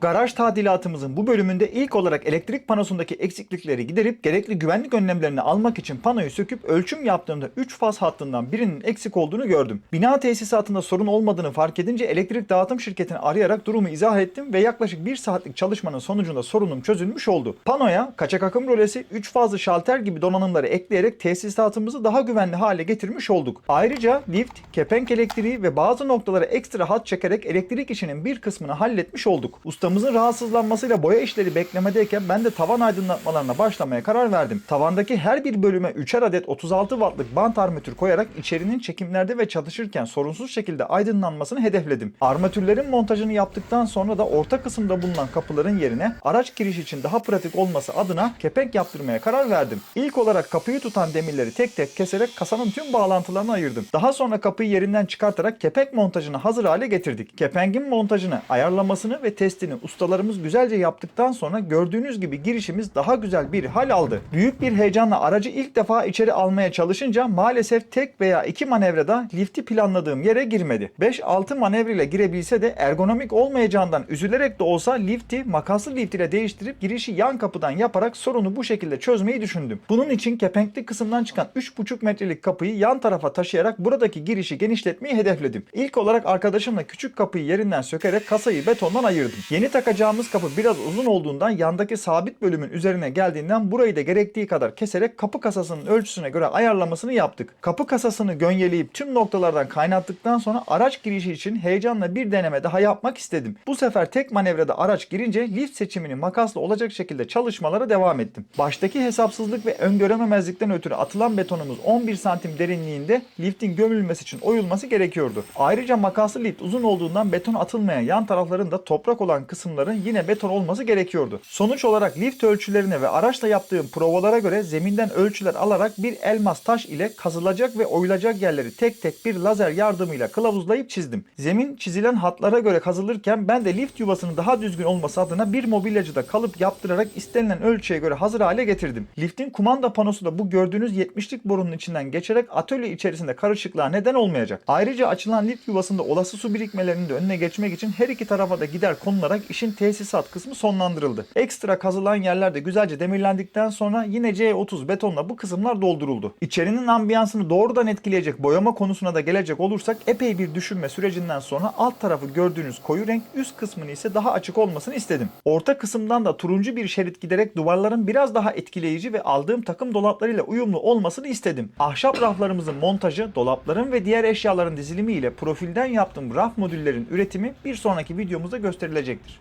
Garaj tadilatımızın bu bölümünde ilk olarak elektrik panosundaki eksiklikleri giderip gerekli güvenlik önlemlerini almak için panoyu söküp ölçüm yaptığımda 3 faz hattından birinin eksik olduğunu gördüm. Bina tesisatında sorun olmadığını fark edince elektrik dağıtım şirketini arayarak durumu izah ettim ve yaklaşık 1 saatlik çalışmanın sonucunda sorunum çözülmüş oldu. Panoya kaçak akım rölesi, 3 fazlı şalter gibi donanımları ekleyerek tesisatımızı daha güvenli hale getirmiş olduk. Ayrıca lift, kepenk elektriği ve bazı noktalara ekstra hat çekerek elektrik işinin bir kısmını halletmiş olduk. Ustamızın rahatsızlanmasıyla boya işleri beklemedeyken ben de tavan aydınlatmalarına başlamaya karar verdim. Tavandaki her bir bölüme 3'er adet 36 wattlık bant armatür koyarak içerinin çekimlerde ve çalışırken sorunsuz şekilde aydınlanmasını hedefledim. Armatürlerin montajını yaptıktan sonra da orta kısımda bulunan kapıların yerine araç giriş için daha pratik olması adına kepenk yaptırmaya karar verdim. İlk olarak kapıyı tutan demirleri tek tek keserek kasanın tüm bağlantılarını ayırdım. Daha sonra kapıyı yerinden çıkartarak kepenk montajını hazır hale getirdik. Kepengin montajını, ayarlamasını ve testini ustalarımız güzelce yaptıktan sonra gördüğünüz gibi girişimiz daha güzel bir hal aldı. Büyük bir heyecanla aracı ilk defa içeri almaya çalışınca maalesef tek veya iki manevrada lifti planladığım yere girmedi. 5-6 manevra ile girebilse de ergonomik olmayacağından üzülerek de olsa lifti makaslı lift ile değiştirip girişi yan kapıdan yaparak sorunu bu şekilde çözmeyi düşündüm. Bunun için kepenkli kısımdan çıkan 3,5 metrelik kapıyı yan tarafa taşıyarak buradaki girişi genişletmeyi hedefledim. İlk olarak arkadaşımla küçük kapıyı yerinden sökerek kasayı betondan ayırdım. Yeni takacağımız kapı biraz uzun olduğundan yandaki sabit bölümün üzerine geldiğinden burayı da gerektiği kadar keserek kapı kasasının ölçüsüne göre ayarlamasını yaptık. Kapı kasasını gönyeleyip tüm noktalardan kaynattıktan sonra araç girişi için heyecanla bir deneme daha yapmak istedim. Bu sefer tek manevrada araç girince lift seçimini makasla olacak şekilde çalışmalara devam ettim. Baştaki hesapsızlık ve öngörememezlikten ötürü atılan betonumuz 11 santim derinliğinde liftin gömülmesi için oyulması gerekiyordu. Ayrıca makaslı lift uzun olduğundan beton atılmayan yan taraflarında toprak olan kısımların yine beton olması gerekiyordu. Sonuç olarak lift ölçülerine ve araçla yaptığım provalara göre zeminden ölçüler alarak bir elmas taş ile kazılacak ve oyulacak yerleri tek tek bir lazer yardımıyla kılavuzlayıp çizdim. Zemin çizilen hatlara göre kazılırken ben de lift yuvasının daha düzgün olması adına bir mobilyacıda kalıp yaptırarak istenilen ölçüye göre hazır hale getirdim. Liftin kumanda panosu da bu gördüğünüz 70'lik borunun içinden geçerek atölye içerisinde karışıklığa neden olmayacak. Ayrıca açılan lift yuvasında olası su birikmelerinin de önüne geçmek için her iki tarafa da gider konularak işin tesisat kısmı sonlandırıldı. Ekstra kazılan yerler de güzelce demirlendikten sonra yine C30 betonla bu kısımlar dolduruldu. İçerinin ambiyansını doğrudan etkileyecek boyama konusuna da gelecek olursak epey bir düşünme sürecinden sonra alt tarafı gördüğünüz koyu renk üst kısmını ise daha açık olmasını istedim. Orta kısımdan da turuncu bir şerit giderek duvarların biraz daha etkileyici ve aldığım takım dolaplarıyla uyumlu olmasını istedim. Ahşap raflarımızın montajı, dolapların ve diğer eşyaların dizilimi ile profilden yaptığım raf modüllerin üretimi bir sonraki videomuzda gösterilecektir.